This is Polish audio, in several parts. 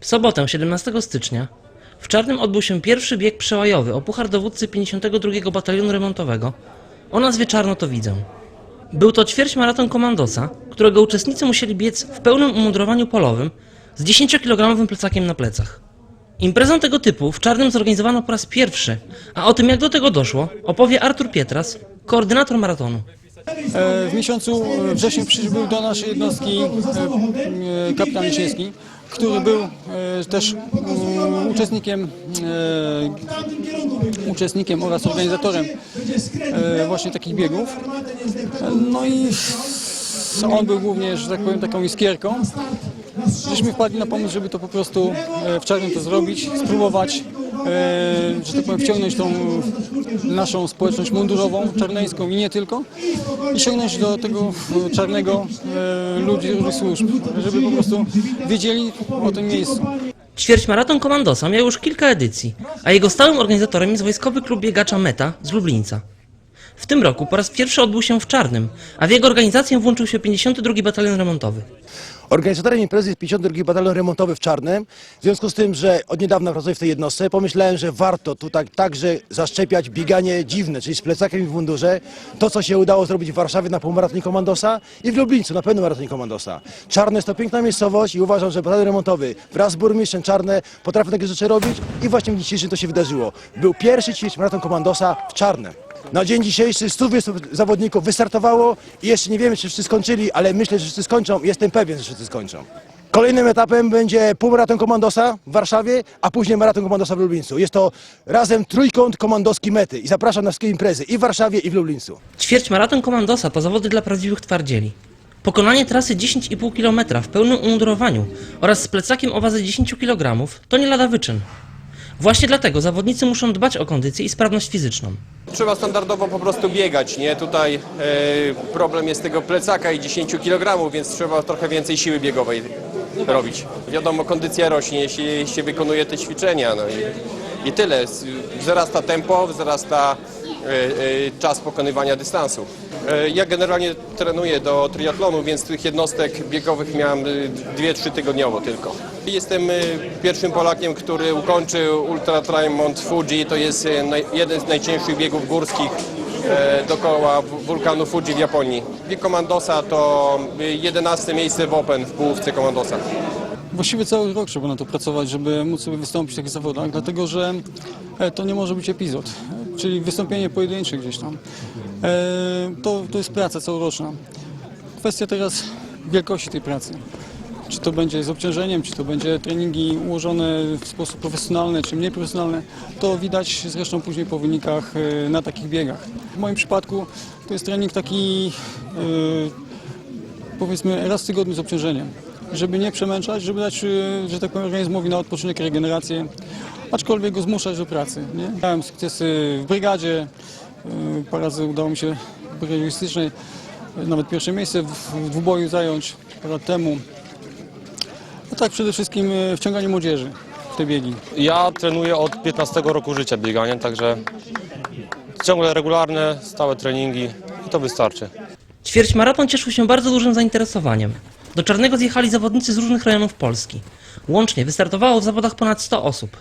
W sobotę 17 stycznia w Czarnym odbył się pierwszy bieg przełajowy o puchar dowódcy 52 Batalionu Remontowego o nazwie Czarno to widzę. Był to ćwierć maraton komandosa, którego uczestnicy musieli biec w pełnym umundurowaniu polowym z 10-kilogramowym plecakiem na plecach. Imprezę tego typu w Czarnym zorganizowano po raz pierwszy, a o tym jak do tego doszło opowie Artur Pietras, koordynator maratonu. E, W miesiącu e, wrześniu przybył do naszej jednostki e, kapitan Lisiński, który był też mm, uczestnikiem, uczestnikiem oraz organizatorem właśnie takich biegów. No i on był głównie, że tak powiem, taką iskierką. Żeśmy wpadli na pomysł, żeby to po prostu w czarnym to zrobić, spróbować, e, że tak powiem, wciągnąć tą naszą społeczność mundurową, czarneńską i nie tylko, i sięgnąć do tego e, czarnego e, ludzi różnych służb, żeby po prostu wiedzieli o tym miejscu. Ćwierć maraton komandosa miał już kilka edycji, a jego stałym organizatorem jest Wojskowy Klub Biegacza Meta z Lublińca. W tym roku po raz pierwszy odbył się w Czarnym, a w jego organizację włączył się 52 Batalion Remontowy. Organizatorem imprezy jest 52 Batalion Remontowy w Czarnym. W związku z tym, że od niedawna pracuję w tej jednostce, pomyślałem, że warto tu tak, także zaszczepiać bieganie dziwne, czyli z plecakiem i w mundurze. To, co się udało zrobić w Warszawie na półmaratonie Komandosa i w Lublińcu na pełnym maratonie Komandosa. Czarne jest to piękna miejscowość i uważam, że Batalion Remontowy wraz z burmistrzem Czarne potrafi takie rzeczy robić i właśnie w dzisiejszym to się wydarzyło. Był pierwszy ćwierć maraton Komandosa w Czarnem. Na dzień dzisiejszy 100 zawodników wystartowało i jeszcze nie wiemy, czy wszyscy skończyli, ale myślę, że wszyscy skończą i jestem pewien, że wszyscy skończą. Kolejnym etapem będzie półmaraton Komandosa w Warszawie, a później maraton Komandosa w Lublińcu. Jest to razem trójkąt komandowski mety i zapraszam na wszystkie imprezy i w Warszawie i w Lublińcu. Ćwierć maraton komandosa to zawody dla prawdziwych twardzieli. Pokonanie trasy 10,5 km w pełnym umundurowaniu oraz z plecakiem o wadze 10 kg to nie lada wyczyn. Właśnie dlatego zawodnicy muszą dbać o kondycję i sprawność fizyczną. Trzeba standardowo po prostu biegać, nie? Tutaj e, problem jest tego plecaka i 10 kg, więc trzeba trochę więcej siły biegowej robić. Wiadomo, kondycja rośnie, jeśli się wykonuje te ćwiczenia, no i, i tyle. Wzrasta tempo, wzrasta e, e, czas pokonywania dystansu. E, ja generalnie trenuję do triatlonu, więc tych jednostek biegowych miałem 2-3 tygodniowo tylko. Jestem e, pierwszym Polakiem, który ukończył Ultra Trimont Fuji, to jest naj, jeden z najcięższych biegów górskich e, dookoła wulkanu Fuji w Japonii. Bieg Komandosa to e, 11 miejsce w Open w połówce Komandosa. Właściwie cały rok trzeba na to pracować, żeby móc sobie wystąpić w takich zawodach, dlatego że e, to nie może być epizod, czyli wystąpienie pojedyncze gdzieś tam. E, To, to jest praca całoroczna. Kwestia teraz wielkości tej pracy. Czy to będzie z obciążeniem, czy to będzie treningi ułożone w sposób profesjonalny, czy mniej profesjonalny, to widać zresztą później po wynikach e, na takich biegach. W moim przypadku to jest trening taki e, powiedzmy raz w tygodniu z obciążeniem, żeby nie przemęczać, żeby dać, że tak powiem, organizmowi na odpoczynek, regenerację, aczkolwiek go zmuszać do pracy. Miałem sukcesy w brygadzie, parę razy udało mi się w e, nawet pierwsze miejsce w, w dwuboju zająć parę lat temu. A tak przede wszystkim e, wciąganie młodzieży w te biegi. Ja trenuję od 15 roku życia bieganiem, także ciągle regularne, stałe treningi i to wystarczy. Ćwierć maraton cieszył się bardzo dużym zainteresowaniem. Do Czarnego zjechali zawodnicy z różnych rejonów Polski. Łącznie wystartowało w zawodach ponad 100 osób.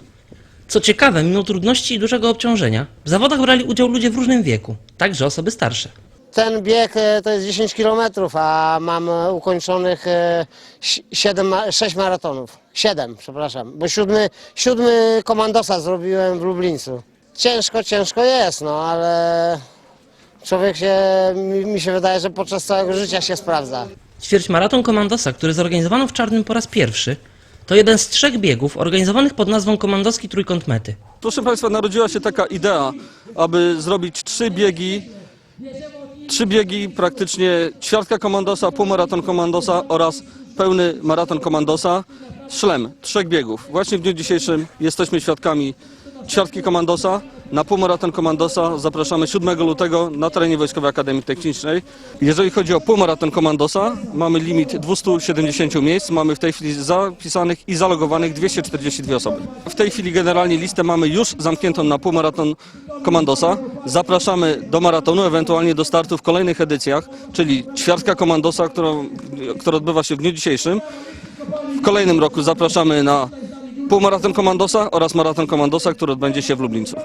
Co ciekawe, mimo trudności i dużego obciążenia, w zawodach brali udział ludzie w różnym wieku, także osoby starsze. Ten bieg e, to jest 10 km, a mam e, ukończonych 7, 6 maratonów. 7, przepraszam, bo siódmy, siódmy komandosa zrobiłem w Lublińcu. Ciężko, ciężko jest, no ale człowiek się, mi, mi się wydaje, że podczas całego życia się sprawdza. Ćwierć maraton Komandosa, który zorganizowano w Czarnym po raz pierwszy, to jeden z trzech biegów organizowanych pod nazwą Komandowski Trójkąt Mety. Proszę Państwa, narodziła się taka idea, aby zrobić trzy biegi, trzy biegi praktycznie ćwiartka komandosa, półmaraton komandosa oraz pełny maraton komandosa, szlem, trzech biegów. Właśnie w dniu dzisiejszym jesteśmy świadkami ćwiartki komandosa. Na półmaraton komandosa zapraszamy 7 lutego na terenie Wojskowej Akademii Technicznej. Jeżeli chodzi o półmaraton komandosa, mamy limit 270 miejsc. Mamy w tej chwili zapisanych i zalogowanych 242 osoby. W tej chwili generalnie listę mamy już zamkniętą na półmaraton komandosa. Zapraszamy do maratonu, ewentualnie do startu w kolejnych edycjach, czyli ćwiartka komandosa, którą, która odbywa się w dniu dzisiejszym. W kolejnym roku zapraszamy na półmaraton komandosa oraz maraton komandosa, który odbędzie się w Lublińcu.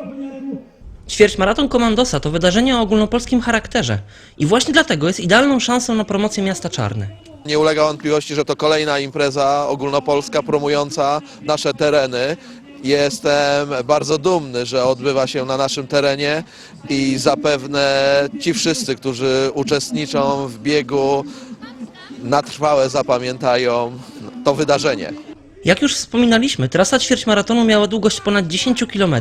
Ćwierćmaraton Komandosa to wydarzenie o ogólnopolskim charakterze i właśnie dlatego jest idealną szansą na promocję miasta Czarny. Nie ulega wątpliwości, że to kolejna impreza ogólnopolska promująca nasze tereny. Jestem bardzo dumny, że odbywa się na naszym terenie i zapewne ci wszyscy, którzy uczestniczą w biegu, na trwałe zapamiętają to wydarzenie. Jak już wspominaliśmy, trasa ćwierćmaratonu miała długość ponad 10 km.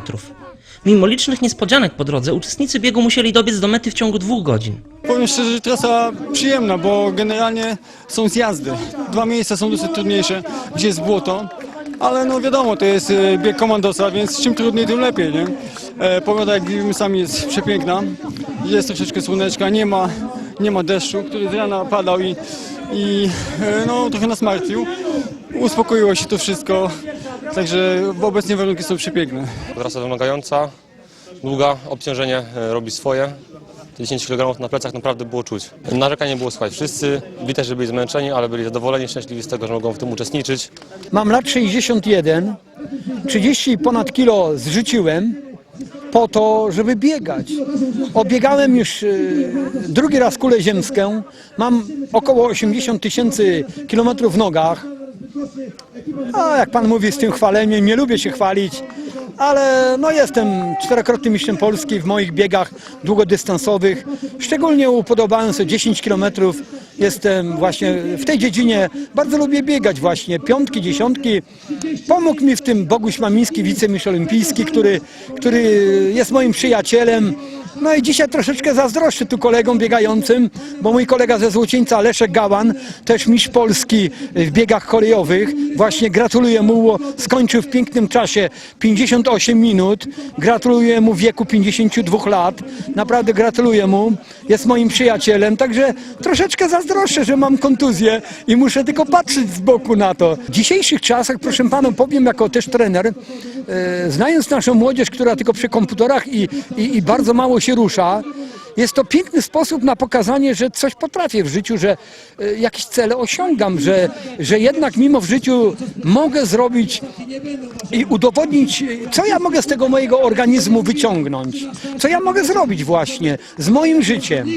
Mimo licznych niespodzianek po drodze, uczestnicy biegu musieli dobiec do mety w ciągu dwóch godzin. Powiem szczerze, że trasa przyjemna, bo generalnie są zjazdy. Dwa miejsca są dosyć trudniejsze, gdzie jest błoto, ale no wiadomo, to jest e, bieg komandosa, więc czym trudniej, tym lepiej, nie? E, Pogoda, jak widzimy sami, jest przepiękna. Jest troszeczkę słoneczka, nie ma, nie ma deszczu, który z rana padał i, i e, no, trochę nas martwił. Uspokoiło się to wszystko, także obecnie warunki są przepiękne. Trasa wymagająca, długa, obciążenie e, robi swoje. Te 10 kg na plecach naprawdę było czuć. Narzekań nie było słuchać. Wszyscy widać, że byli zmęczeni, ale byli zadowoleni, szczęśliwi z tego, że mogą w tym uczestniczyć. Mam lat 61, 30 i ponad kilo zrzuciłem po to, żeby biegać. Obiegałem już e, drugi raz kulę ziemską, mam około 80 tysięcy kilometrów w nogach. A jak pan mówi z tym chwaleniem, nie lubię się chwalić, ale no jestem czterokrotnym mistrzem Polski w moich biegach długodystansowych. Szczególnie upodobałem sobie 10 kilometrów. Jestem właśnie w tej dziedzinie, bardzo lubię biegać właśnie, piątki, dziesiątki. Pomógł mi w tym Boguś Mamiński, wicemistrz olimpijski, który, który jest moim przyjacielem. No i dzisiaj troszeczkę zazdroszczę tu kolegom biegającym, bo mój kolega ze Złocieńca, Leszek Gałan, też mistrz Polski w biegach kolejowych. Właśnie gratuluję mu, skończył w pięknym czasie 58 minut. Gratuluję mu wieku 52 lat. Naprawdę gratuluję mu. Jest moim przyjacielem, także troszeczkę zazdroszczę, że mam kontuzję i muszę tylko patrzeć z boku na to. W dzisiejszych czasach, proszę panu, powiem jako też trener, e, znając naszą młodzież, która tylko przy komputerach i, i, i bardzo mało się rusza, jest to piękny sposób na pokazanie, że coś potrafię w życiu, że e, jakieś cele osiągam, że, że jednak mimo w życiu mogę zrobić i udowodnić, co ja mogę z tego mojego organizmu wyciągnąć, co ja mogę zrobić właśnie z moim życiem.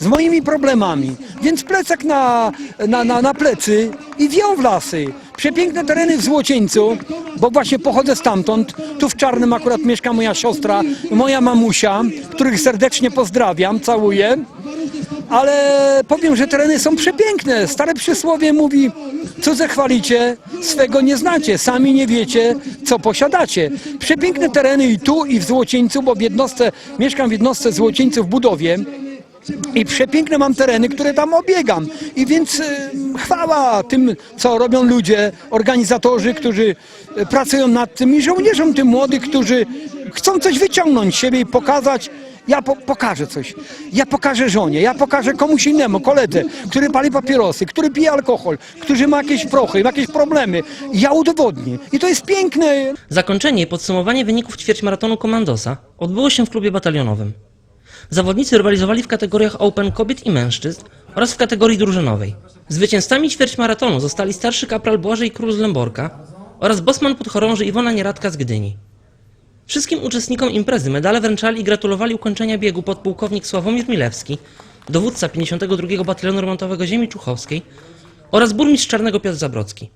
Z moimi problemami. Więc plecak na, na, na, na plecy i wią w lasy. Przepiękne tereny w Złocieńcu, bo właśnie pochodzę stamtąd. Tu w Czarnym akurat mieszka moja siostra, moja mamusia, których serdecznie pozdrawiam, całuję. Ale powiem, że tereny są przepiękne. Stare przysłowie mówi, cudze chwalicie, swego nie znacie, sami nie wiecie, co posiadacie. Przepiękne tereny i tu, i w Złocieńcu, bo w jednostce, mieszkam w jednostce Złocieńcu w budowie. I przepiękne mam tereny, które tam obiegam. I więc y, chwała tym, co robią ludzie, organizatorzy, którzy y, pracują nad tym i żołnierzom tym młodych, którzy chcą coś wyciągnąć z siebie i pokazać. Ja po, pokażę coś. Ja pokażę żonie, ja pokażę komuś innemu, koledze, który pali papierosy, który pije alkohol, który ma jakieś prochy, ma jakieś problemy. Ja udowodnię. I to jest piękne. Zakończenie i podsumowanie wyników ćwierćmaratonu Komandosa odbyło się w klubie batalionowym. Zawodnicy rywalizowali w kategoriach Open kobiet i mężczyzn oraz w kategorii drużynowej. Zwycięzcami ćwierćmaratonu zostali starszy kapral Błażej Król z Lęborka oraz bosman podchorąży Iwona Nieradka z Gdyni. Wszystkim uczestnikom imprezy medale wręczali i gratulowali ukończenia biegu podpułkownik Sławomir Milewski, dowódca 52 Batalionu Remontowego Ziemi Czuchowskiej oraz burmistrz Czarnego Piotr Zabrocki.